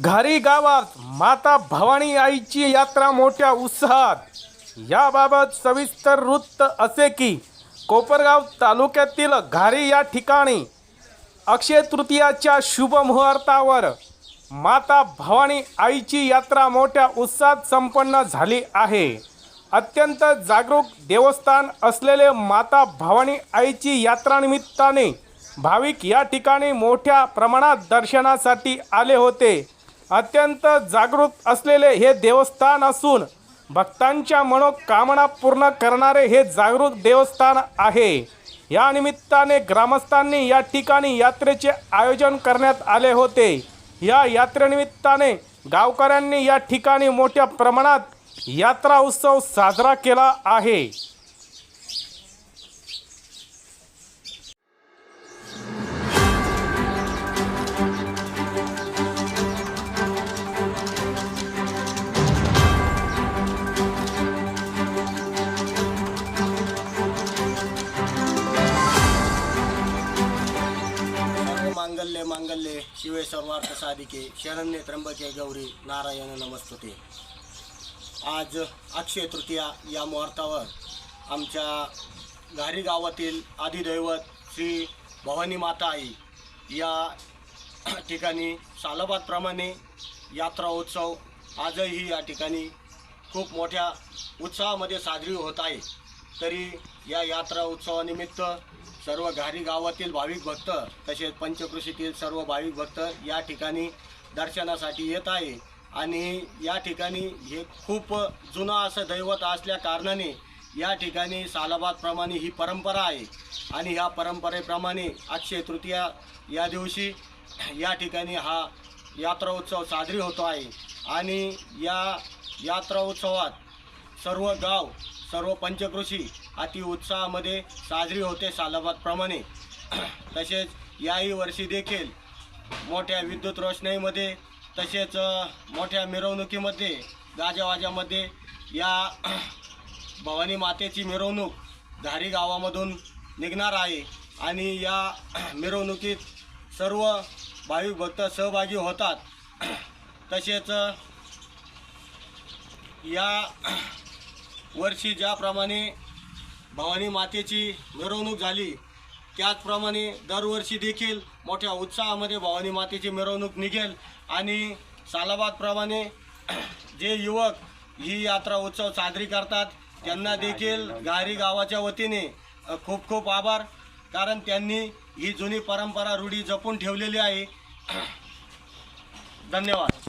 घारी गावात माता भवानी आईची यात्रा मोठ्या उत्साहात. याबाबत सविस्तर वृत्त असे की कोपरगाव तालुक्यातील घारी या ठिकाणी अक्षय तृतीयाच्या शुभ मुहूर्तावर माता भवानी आईची यात्रा मोठ्या उत्साहात संपन्न झाली आहे. अत्यंत जागरूक देवस्थान असलेले माता भवानी आईची यात्रानिमित्ताने भाविक या ठिकाणी मोठ्या प्रमाणात दर्शनासाठी आले होते. अत्यंत जागृत असलेले हे देवस्थान असून भक्तांच्या मनोकामना पूर्ण करणारे हे जागृत देवस्थान आहे. या निमित्ताने ग्रामस्थांनी या ठिकाणी यात्रेचे आयोजन करण्यात आले होते. या यात्रेनिमित्ताने गावकऱ्यांनी या ठिकाणी मोठ्या प्रमाणात यात्रा उत्सव साजरा केला आहे. शिवे सर्वार्थ साधिके शरण्य त्र्यंबके गौरी नारायण नमस्तुते. आज अक्षय तृतीया या मुहूर्तावर आमच्या घारी गावातील आदिदैवत श्री भवानी माता आई या ठिकाणी सालाबादप्रमाणे यात्रा उत्सव आजही या ठिकाणी खूप मोठ्या उत्साहामध्ये साजरी होत आहे. तरी या यात्रा उत्सवानिमित्त सर्व घारी गावातील भाविक भक्त तसेच पंचकृषीतील सर्व भाविक भक्त या ठिकाणी दर्शनासाठी येत आहे. आणि या ठिकाणी हे खूप जुनं असं दैवत असल्या कारणाने या ठिकाणी सालाबादप्रमाणे ही परंपरा आहे. आणि ह्या परंपरेप्रमाणे अक्षय तृतीया या दिवशी या ठिकाणी हा यात्रा उत्सव साजरी होतो आहे. आणि या यात्रा उत्सवात सर्व गाव सर्व पंचकृषी अति उत्साहामध्ये साजरी होते सालाबादप्रमाणे. तसेच याही वर्षी देखील मोठ्या विद्युत रोषणाईमध्ये तसेच मोठ्या मिरवणुकीमध्ये गाजावाजामध्ये या भवानी मातेची मिरवणूक धारी गावामधून निघणार आहे. आणि या मिरवणुकीत सर्व भाविक भक्त सहभागी होतात. तसेच या वर्षी ज्याप्रमाणे भवानी मातेची मिरवणूक झाली त्याचप्रमाणे दरवर्षी देखील मोठ्या उत्साहामध्ये भवानी मातेची मिरवणूक निघेल. आणि सालाबादप्रमाणे जे युवक ही यात्रा उत्सव साजरी करतात त्यांना देखील घारी गावाच्या वतीने खूप खूप आभार. कारण त्यांनी ही जुनी परंपरा रूढी जपून ठेवलेली आहे. धन्यवाद.